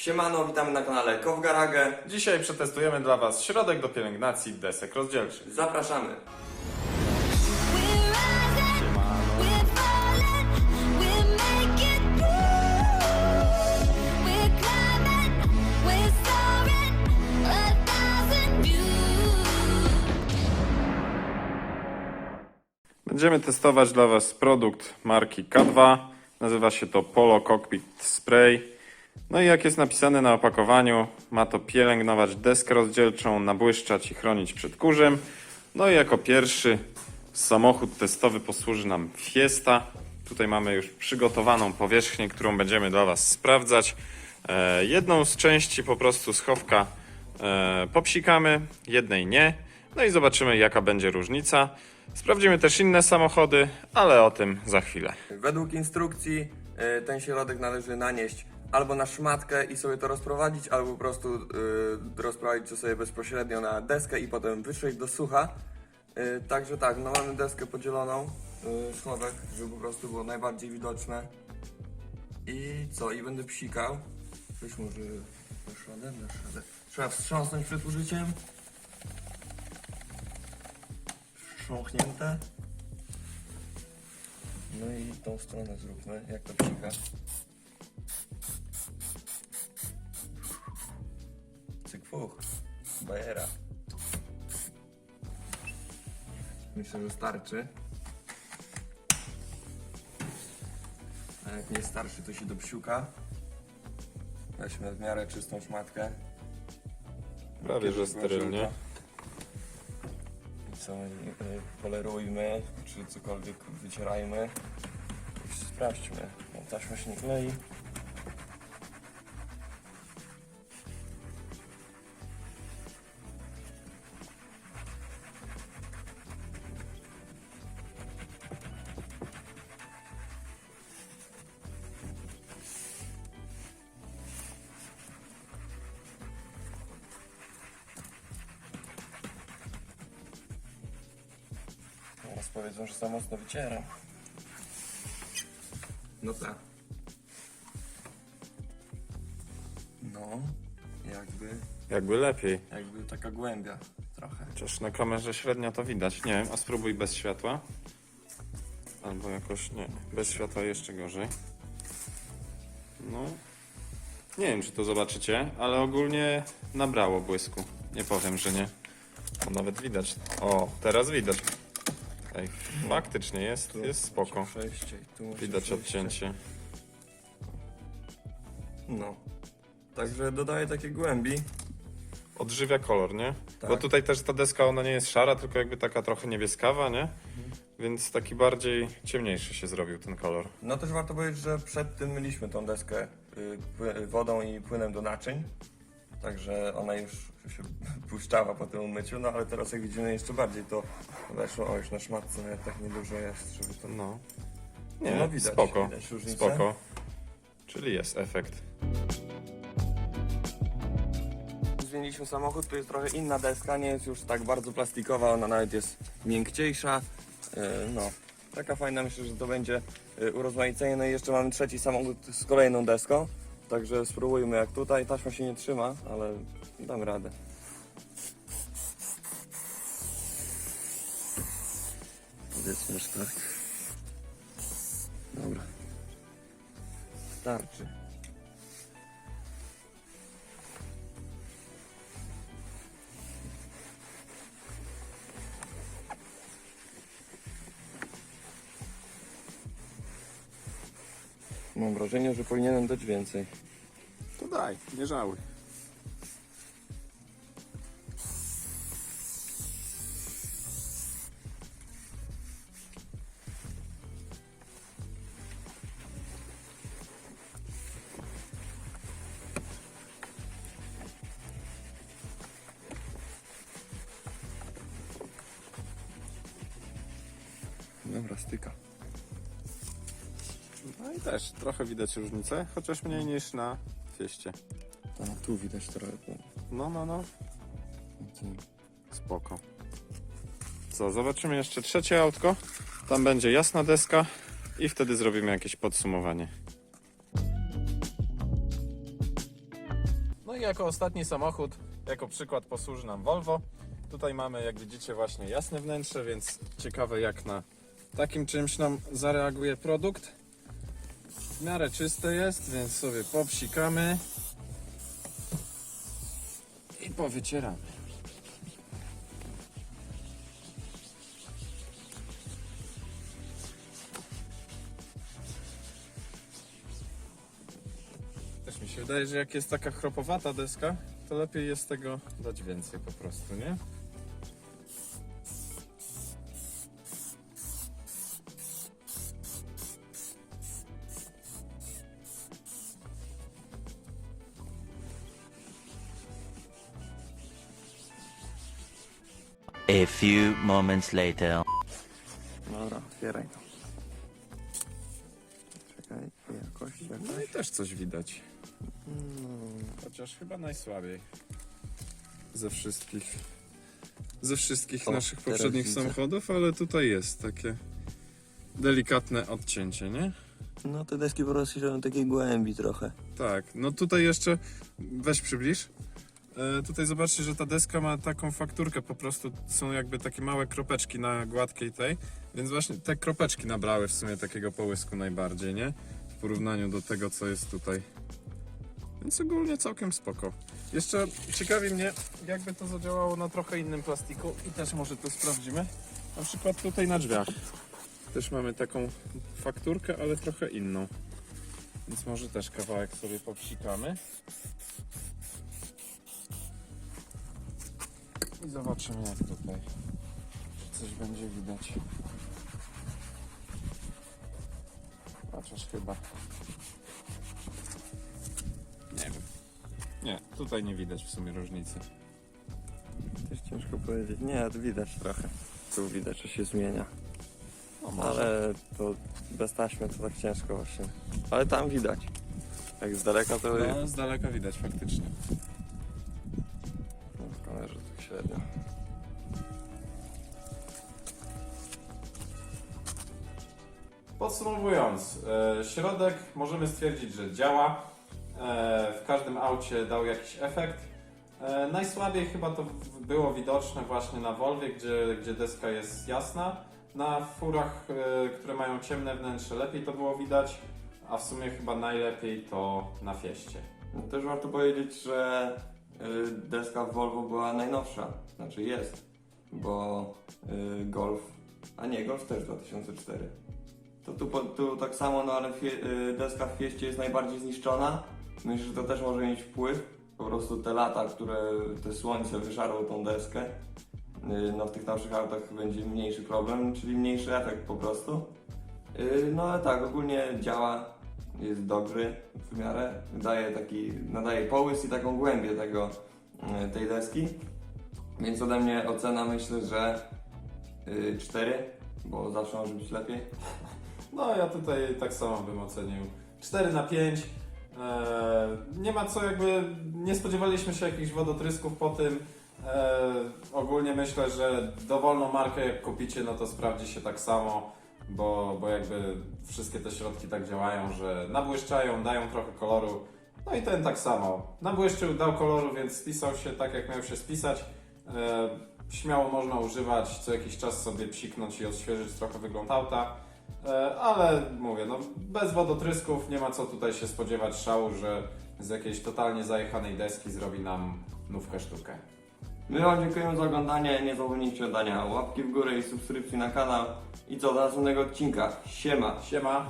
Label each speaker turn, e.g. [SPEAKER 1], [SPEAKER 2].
[SPEAKER 1] Siemano, witamy na kanale Kow Garage.
[SPEAKER 2] Dzisiaj przetestujemy dla Was środek do pielęgnacji desek rozdzielczych.
[SPEAKER 1] Zapraszamy.
[SPEAKER 2] Będziemy testować dla Was produkt marki K2. Nazywa się to Polo Cockpit Spray. No i jak jest napisane na opakowaniu, ma to pielęgnować deskę rozdzielczą, nabłyszczać i chronić przed kurzem. No i jako pierwszy samochód testowy posłuży nam Fiesta. Tutaj mamy już przygotowaną powierzchnię, którą będziemy dla Was sprawdzać. E, jedną z części po prostu schowka e, popsikamy, jednej nie. No i zobaczymy jaka będzie różnica. Sprawdzimy też inne samochody, ale o tym za chwilę.
[SPEAKER 1] Według instrukcji y, ten środek należy nanieść albo na szmatkę i sobie to rozprowadzić, albo po prostu y, rozprowadzić to sobie bezpośrednio na deskę i potem wytrzeć do sucha. Y, także tak, no mamy deskę podzieloną, y, schowek, żeby po prostu było najbardziej widoczne. I co? I będę psikał. Weź może na środek, na środek. Trzeba wstrząsnąć przed użyciem. Wstrząchnięte. No i tą stronę zróbmy, jak to psika. Fuch, bajera. Myślę, że starczy. A jak nie starszy, to się do psiuka. Weźmy w miarę czystą szmatkę.
[SPEAKER 2] Prawie, że sterylnie.
[SPEAKER 1] I co, y, polerujmy, czy cokolwiek wycierajmy. I sprawdźmy. No, taśma się nie klei. Powiedzą, że za mocno wycieram. No tak. No, jakby,
[SPEAKER 2] Jakby lepiej.
[SPEAKER 1] jakby taka głębia trochę.
[SPEAKER 2] Chociaż na kamerze średnio to widać. Nie wiem, a spróbuj bez światła. Albo jakoś nie. Bez światła jeszcze gorzej. No. Nie wiem, czy to zobaczycie, ale ogólnie nabrało błysku. Nie powiem, że nie. Bo nawet widać. O, teraz widać. Ej, faktycznie jest, jest spoko.
[SPEAKER 1] Przejście i tu macie
[SPEAKER 2] Widać
[SPEAKER 1] przejście.
[SPEAKER 2] odcięcie.
[SPEAKER 1] No. Także dodaję takie głębi.
[SPEAKER 2] Odżywia kolor, nie?
[SPEAKER 1] Tak.
[SPEAKER 2] Bo tutaj też ta deska, ona nie jest szara, tylko jakby taka trochę niebieskawa, nie? Więc taki bardziej ciemniejszy się zrobił ten kolor.
[SPEAKER 1] No też warto powiedzieć, że przed tym myliśmy tą deskę y, pły- wodą i płynem do naczyń. Także ona już się błyszczała po tym umyciu, no ale teraz jak widzimy jeszcze bardziej to weszło, o już na szmatce nawet tak niedużo jest, żeby to...
[SPEAKER 2] No. Nie,
[SPEAKER 1] No, widać,
[SPEAKER 2] spoko,
[SPEAKER 1] widać różnicę.
[SPEAKER 2] spoko. Czyli jest efekt.
[SPEAKER 1] Zmieniliśmy samochód, tu jest trochę inna deska, nie jest już tak bardzo plastikowa, ona nawet jest miękciejsza. Yy, No, taka fajna, myślę, że to będzie yy, urozmaicenie. No i jeszcze mamy trzeci samochód z kolejną deską, także spróbujmy jak tutaj. Taśma się nie trzyma, ale dam radę. Powiedzmy, że tak. Dobra. Starczy. Mam wrażenie, że powinienem dać więcej.
[SPEAKER 2] To daj, nie żałuj.
[SPEAKER 1] Dobra, styka.
[SPEAKER 2] No i też trochę widać różnicę, chociaż mniej niż na fieście.
[SPEAKER 1] A, tu widać trochę.
[SPEAKER 2] No, no, no,
[SPEAKER 1] Tu.
[SPEAKER 2] spoko. Co, zobaczymy jeszcze trzecie autko. Tam będzie jasna deska i wtedy zrobimy jakieś podsumowanie. No i jako ostatni samochód, jako przykład posłuży nam Volvo. Tutaj mamy, jak widzicie, właśnie jasne wnętrze, więc ciekawe jak na takim czymś nam zareaguje produkt. W miarę czyste jest, więc sobie popsikamy i powycieramy. Też mi się wydaje, że jak jest taka chropowata deska, to lepiej jest tego dać więcej po prostu, nie?
[SPEAKER 3] A few moments later.
[SPEAKER 1] Dobra, otwieraj to. Czekaj, jakość.
[SPEAKER 2] No i też coś widać. Chociaż chyba najsłabiej. Ze wszystkich. Ze wszystkich
[SPEAKER 1] O,
[SPEAKER 2] naszych
[SPEAKER 1] teraz
[SPEAKER 2] poprzednich
[SPEAKER 1] widzę.
[SPEAKER 2] samochodów, ale tutaj jest takie delikatne odcięcie, nie?
[SPEAKER 1] No te deski po prostu robią takiej głębi trochę.
[SPEAKER 2] Tak, no tutaj jeszcze, weź przybliż. E, tutaj zobaczcie, że ta deska ma taką fakturkę, po prostu są jakby takie małe kropeczki na gładkiej tej, więc właśnie te kropeczki nabrały w sumie takiego połysku najbardziej, nie? W porównaniu do tego, co jest tutaj. Więc ogólnie całkiem spoko. Jeszcze ciekawi mnie, jakby to zadziałało na trochę innym plastiku i też może to sprawdzimy. Na przykład tutaj na drzwiach. Też mamy taką fakturkę, ale trochę inną. Więc może też kawałek sobie popsikamy. I zobaczymy jak tutaj coś będzie widać. Chociaż chyba. Nie wiem. Nie, tutaj nie widać w sumie różnicy.
[SPEAKER 1] Też ciężko powiedzieć. Nie, widać trochę. Tu widać, że się zmienia.
[SPEAKER 2] No może.
[SPEAKER 1] Ale to bez taśmy to tak ciężko właśnie. Ale tam widać. Jak z daleka to...
[SPEAKER 2] No, z daleka widać faktycznie. Podsumowując, e, środek możemy stwierdzić, że działa. E, w każdym aucie dał jakiś efekt. E, najsłabiej chyba to było widoczne właśnie na Volvie, gdzie, gdzie deska jest jasna. Na furach, które mają ciemne wnętrze, lepiej to było widać, a w sumie chyba najlepiej to na Fieście.
[SPEAKER 1] Też warto powiedzieć, że deska w Volvo była najnowsza. Znaczy jest. Bo Golf... A nie, Golf też 2004. To tu, tu tak samo, no ale fie, y, deska w Fieście jest najbardziej zniszczona. Myślę, że to też może mieć wpływ. Po prostu te lata, które te słońce wyżarło tą deskę. y, No w tych naszych autach będzie mniejszy problem, czyli mniejszy efekt po prostu. Y, No ale tak, ogólnie działa, jest dobry w miarę, daje taki, nadaje połysk i taką głębię tego, tej deski. Więc ode mnie ocena myślę, że 4, bo zawsze może być lepiej.
[SPEAKER 2] No, ja tutaj tak samo bym ocenił 4 na 5. Eee, nie ma co jakby, nie spodziewaliśmy się jakichś wodotrysków po tym. Eee, ogólnie myślę, że dowolną markę jak kupicie, no to sprawdzi się tak samo, bo, bo jakby wszystkie te środki tak działają, że nabłyszczają, dają trochę koloru. No i ten tak samo. Nabłyszczył, dał koloru, więc spisał się tak jak miał się spisać. Eee, śmiało można używać, co jakiś czas sobie psiknąć i odświeżyć trochę wygląd auta. E, Ale mówię, no bez wodotrysków nie ma co tutaj się spodziewać szału, że z jakiejś totalnie zajechanej deski zrobi nam nówkę sztukę.
[SPEAKER 1] My Wam dziękujemy za oglądanie, nie zapomnijcie dania łapki w górę i subskrypcji na kanał. I co, do następnego odcinka. Siema!
[SPEAKER 2] Siema!